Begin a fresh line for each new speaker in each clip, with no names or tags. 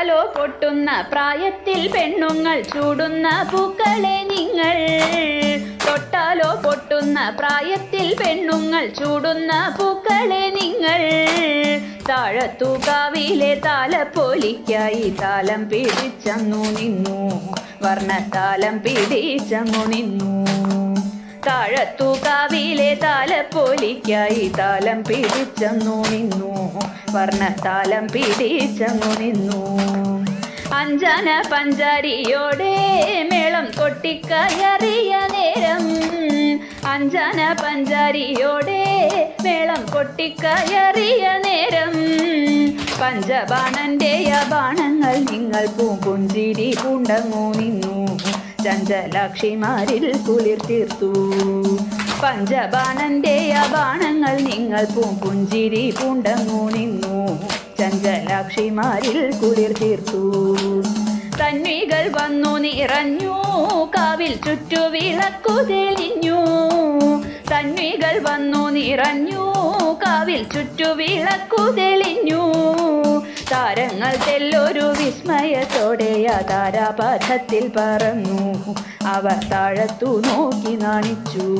തൊട്ടാലോ പൊട്ടുന്ന പ്രായത്തിൽ പെണ്ണുങ്ങൾ ചൂടുന്ന പൂക്കളെ നിങ്ങൾ. തൊട്ടാലോ പൊട്ടുന്ന പ്രായത്തിൽ പെണ്ണുങ്ങൾ ചൂടുന്ന പൂക്കളെ നിങ്ങൾ. താഴത്തൂക്കാവിലെ താലപ്പൊലിക്കായി താലം പിടിച്ചന്നു നിന്നു. വർണത്താലം പിടിച്ചന്നു നിന്നു. താഴത്തുകാവിലെ താലപ്പൊലിക്കായി താലം പിടിച്ചെന്നു നിന്നു. വർണത്താലം പിടിച്ചെന്നു നിന്നു. അഞ്ചന പഞ്ചാരിയോടെ മേളം കൊട്ടിക്കയറിയ നേരം അഞ്ചന പഞ്ചാരിയോടെ മേളം കൊട്ടിക്കയറിയ നേരം പഞ്ചബാണന്റെ ബാണങ്ങൾ നിങ്ങൾ പൂങ്കുഞ്ചിരി പൂണ്ടങ്ങു നിന്നു. ചഞ്ചലാക്ഷിമാരിൽ കുളിർ തീർത്തു. പഞ്ചബാണന്റെ അബാണങ്ങൾ നിങ്ങൾ പൂമ്പുഞ്ചിരി പൂണ്ടങ്ങു നിന്നു. ചഞ്ചലാക്ഷിമാരിൽ കുളിർ തീർത്തു. തന്വികൾ വന്നു നിറഞ്ഞു. കാവിൽ ചുറ്റു വിളക്കു തെളിഞ്ഞു. തന്വികൾ വന്നു നിറഞ്ഞു. കാവിൽ ചുറ്റു വിളക്കു തെളിഞ്ഞു. താരങ്ങൾ തെല്ലൊരു വിസ്മയത്തോടെ ആ താരാപഥത്തിൽ പറന്നു. അവർ താഴത്തു നോക്കി നാണിച്ചു.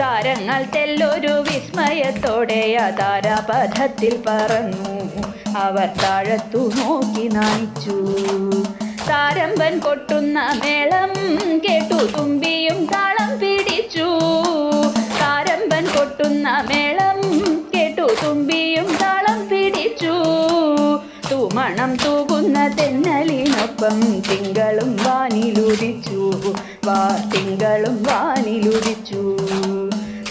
താരങ്ങൾ തെല്ലൊരു വിസ്മയത്തോടെ ആ താരാപഥത്തിൽ പറന്നു. അവർ താഴത്തു നോക്കി നാണിച്ചു. താരമ്പൻ കൊട്ടുന്ന മേളം കേട്ടു തുമ്പിയും താളം പിടിച്ചു. താരമ്പൻ കൊട്ടുന്ന മേളം കേട്ടു തുമ്പിയും താളം മണം തൂകുന്ന തെന്നലിനൊപ്പം തിങ്കളും വാനിലുരിച്ചു വാ തിങ്കളും വാനിലുരിച്ചു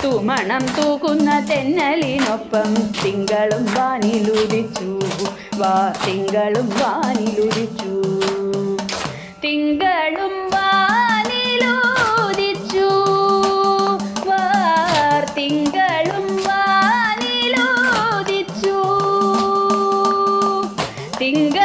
തുമണം തൂകുന്ന തെന്നലിനൊപ്പം തിങ്കളും വാനിലുരിച്ചു വാ തിങ്കളും വാനിലുരിച്ചു തിങ്കളും വാനിലുരിച്ചു വാ തിങ്കൾ எங்க